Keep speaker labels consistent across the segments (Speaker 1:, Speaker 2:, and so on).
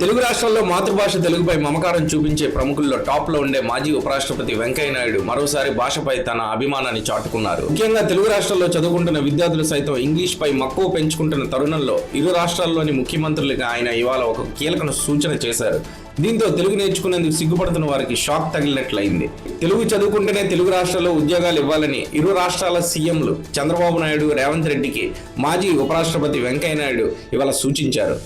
Speaker 1: తెలుగు రాష్ట్రాల్లో మాతృభాష తెలుగుపై మమకారం చూపించే ప్రముఖుల్లో టాప్లో ఉండే మాజీ ఉపరాష్ట్రపతి వెంకయ్య నాయుడు మరోసారి భాషపై తన అభిమానాన్ని చాటుకున్నారు. ముఖ్యంగా తెలుగు రాష్ట్రాల్లో చదువుకుంటున్న విద్యార్థులు సైతం ఇంగ్లీష్ పై మక్కువ పెంచుకుంటున్న తరుణంలో ఇరు రాష్ట్రాల్లోని ముఖ్యమంత్రులుగా ఆయన ఇవాళ ఒక కీలక సూచన చేశారు. దీంతో తెలుగు నేర్చుకునేందుకు సిగ్గుపడుతున్న వారికి షాక్ తగిలినట్లయింది. తెలుగు చదువుకుంటేనే తెలుగు రాష్ట్రాల్లో ఉద్యోగాలు ఇవ్వాలని ఇరు రాష్ట్రాల సీఎంలు చంద్రబాబు నాయుడు రేవంత్ రెడ్డికి మాజీ ఉపరాష్ట్రపతి వెంకయ్య నాయుడు ఇవాళ సూచించారు.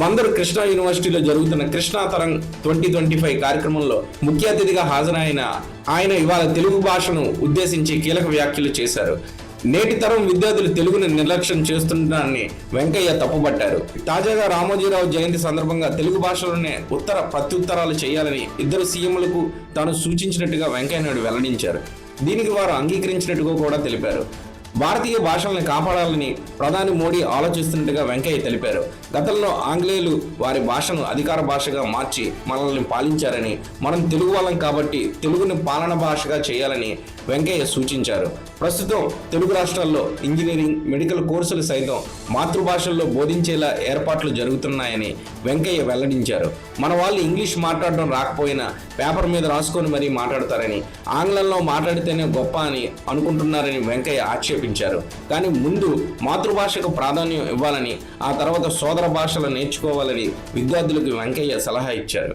Speaker 1: మందరు కృష్ణా యూనివర్సిటీలో జరుగుతున్న కృష్ణా తరం ట్వంటీ ట్వంటీ ఫైవ్ కార్యక్రమంలో ముఖ్య అతిథిగా హాజరైన ఆయన ఇవాళ తెలుగు భాషను ఉద్దేశించి కీలక వ్యాఖ్యలు చేశారు. నేటి తరం విద్యార్థులు తెలుగును నిర్లక్ష్యం చేస్తుండడాన్ని వెంకయ్య తప్పుపట్టారు. తాజాగా రామోజీరావు జయంతి సందర్భంగా తెలుగు భాషలోనే ఉత్తర ప్రత్యుత్తరాలు చేయాలని ఇద్దరు సీఎంలకు తాను సూచించినట్టుగా వెంకయ్య నాయుడు వెల్లడించారు. దీనికి వారు అంగీకరించినట్టుగా కూడా తెలిపారు. భారతీయ భాషల్ని కాపాడాలని ప్రధాని మోడీ ఆలోచిస్తున్నట్టుగా వెంకయ్య తెలిపారు. గతంలో ఆంగ్లేయులు వారి భాషను అధికార భాషగా మార్చి మనల్ని పాలించారని మనం తెలుగు వాళ్ళం కాబట్టి తెలుగుని పాలన భాషగా చేయాలని వెంకయ్య సూచించారు. ప్రస్తుతం తెలుగు రాష్ట్రాల్లో ఇంజనీరింగ్ మెడికల్ కోర్సులు సైతం మాతృభాషల్లో బోధించేలా ఏర్పాట్లు జరుగుతున్నాయని వెంకయ్య వెల్లడించారు. మన వాళ్ళు ఇంగ్లీష్ మాట్లాడడం రాకపోయినా పేపర్ మీద రాసుకొని మరీ మాట్లాడతారని ఆంగ్లంలో మాట్లాడితేనే గొప్ప అని అనుకుంటున్నారని వెంకయ్య ఆక్షేపించారు. కానీ ముందు మాతృభాషకు ప్రాధాన్యం ఇవ్వాలని ఆ తర్వాత సోదర భాషలు నేర్చుకోవాలని విద్యార్థులకు వెంకయ్య సలహా ఇచ్చారు.